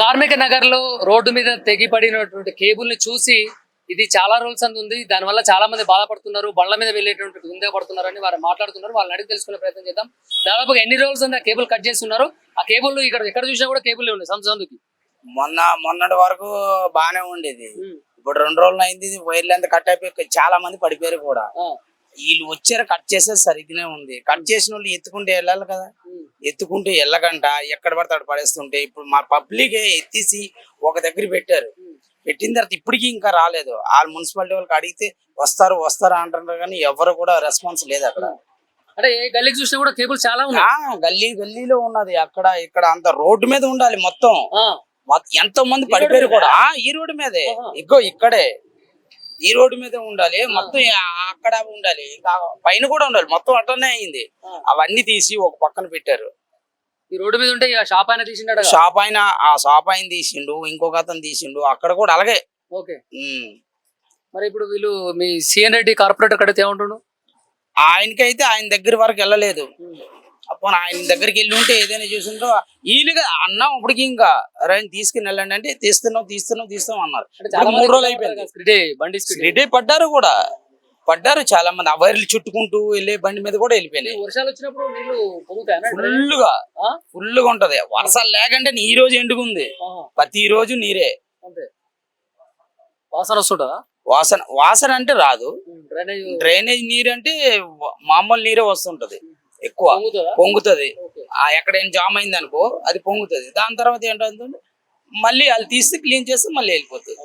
కార్మిక నగర్లో రోడ్డు మీద తెగిపడినటువంటి కేబుల్ని చూసి ఇది చాలా రోజులు అంత ఉంది. దానివల్ల చాలా మంది బాధపడుతున్నారు. బండ్ల మీద వెళ్ళేటువంటి గుందే పడుతున్నారు అని వారు మాట్లాడుతున్నారు. వాళ్ళని అడిగి తెలుసుకునే ప్రయత్నం చేద్దాం. దాదాపుగా ఎన్ని రోజులు ఉంది ఆ కేబుల్ కట్ చేస్తున్నారు. ఆ కేబుల్ ఇక్కడ ఎక్కడ చూసినా కూడా కేబుల్ ఉంది సందు సందుకి. మొన్న మొన్నటి వరకు బాగానే ఉండేది. ఇప్పుడు రెండు రోజులు అయింది. వైర్లు అంతా కట్ అయిపోయి చాలా మంది పడిపోయారు కూడా. వీళ్ళు వచ్చారు కట్ చేసేది సరిగ్గానే ఉంది. కట్ చేసిన వాళ్ళు ఎత్తుకుంటే వెళ్ళాలి కదా. ఎత్తుకుంటే వెళ్ళకంట ఎక్కడ పడితే అక్కడ పడేస్తుంటే ఇప్పుడు మా పబ్లిక్ ఎత్తేసి ఒక దగ్గర పెట్టారు. పెట్టిన తర్వాత ఇప్పటికీ ఇంకా రాలేదు. ఆ మున్సిపాలిటీ వాళ్ళకి అడిగితే వస్తారు వస్తారు అంటున్నారు కానీ ఎవరు కూడా రెస్పాన్స్ లేదు అక్కడ. అంటే ఏ గల్లీకి చూసినా కూడా కేబుల్ చాలా ఉన్నాయి. గల్లీ గల్లీలో ఉన్నది. అక్కడ ఇక్కడ అంత రోడ్డు మీద ఉండాలి మొత్తం. ఎంతో మంది పడిపోయారు కూడా. ఈ రోడ్డు మీదే. ఇగో ఇక్కడే. ఈ రోడ్డు మీదే ఉండాలి మొత్తం అక్కడ ఉండాలి పైన కూడా ఉండాలి మొత్తం అట్లనే అయింది. అవన్నీ తీసి ఒక పక్కన పెట్టారు. ఈ రోడ్డు మీద ఉంటే షాప్ ఆయన తీసిండట షాప్ ఆయన ఆ షాప్ ఆయన తీసిండు ఇంకొక అతను తీసిండు అక్కడ కూడా అలాగే. ఓకే. మరి ఇప్పుడు వీళ్ళు మీ సిఎన్ రెడ్డి కార్పొరేటర్ కడితే ఏమంటుండు? ఆయనకైతే ఆయన దగ్గర వరకు వెళ్ళలేదు. అప్పుడు ఆయన దగ్గరికి వెళ్ళి ఉంటే ఏదైనా చూసిండ్రో వీలుగా అన్నాం ఇప్పటికి ఇంకా రైన్ తీసుకుని వెళ్ళండి అంటే తీస్తున్నాం తీస్తున్నాం తీస్తాం అన్నారు. మూడు రోజులు అయిపోయింది. బండి స్క్రిడే. పడ్డారు కూడా. పడ్డారు చాలా మంది. ఆ వైర్లు చుట్టుకుంటూ వెళ్ళే బండి మీద కూడా వెళ్ళిపోయినాయి. వర్షాలు వచ్చినప్పుడు నీళ్ళు పొంగుతాయనా ఫుల్గా ఆ? ఫుల్గా ఉంటది. వర్షాలు లేకంటే ఈ రోజు ఎండుకుంది. ప్రతి రోజు నీరే. వాసన వస్తుంటదా? వాసన వాసన అంటే రాదు. డ్రైనేజ్ నీరు అంటే మామూలు నీరే వస్తుంటది. ఎక్కువ. పొంగుతుందా? ఎక్కడైనా జామ్ అయింది అనుకో అది పొంగుతుంది. దాని తర్వాత ఏంటంటే మళ్ళీ వాళ్ళు తీసి క్లీన్ చేస్తే మళ్ళీ వెళ్ళిపోతుంది.